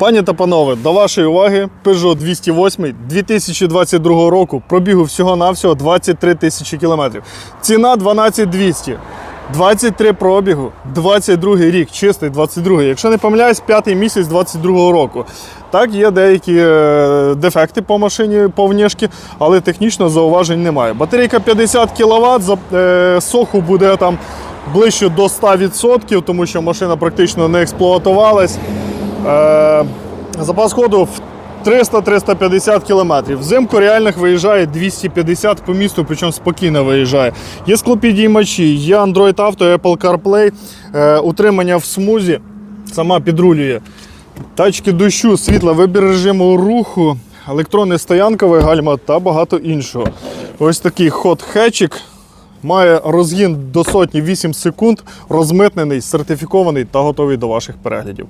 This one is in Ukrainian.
Пані та панове, до вашої уваги Peugeot 208 2022 року. Пробігу всього-навсього 23 тисячі кілометрів. Ціна 12200. 23 пробігу, 22 рік, чистий 22. Якщо не помиляюсь, п'ятий місяць 22 року. Так, є деякі е, дефекти по машині по але технічно зауважень немає. Батарейка 50 кВт, е, соху буде там ближче до 100%, тому що машина практично не експлуатувалась. Е, запас ходу в 300-350 км. Взимку реальних виїжджає 250 по місту, причому спокійно виїжджає. Є склопідіймачі, є Android Auto, Apple CarPlay, е, утримання в смузі, сама підрулює. Тачки дощу, світла, вибір режиму руху, електронне стоянкове гальма та багато іншого. Ось такий ход хетчик. Має розгін до сотні 8 секунд, розмитнений, сертифікований та готовий до ваших переглядів.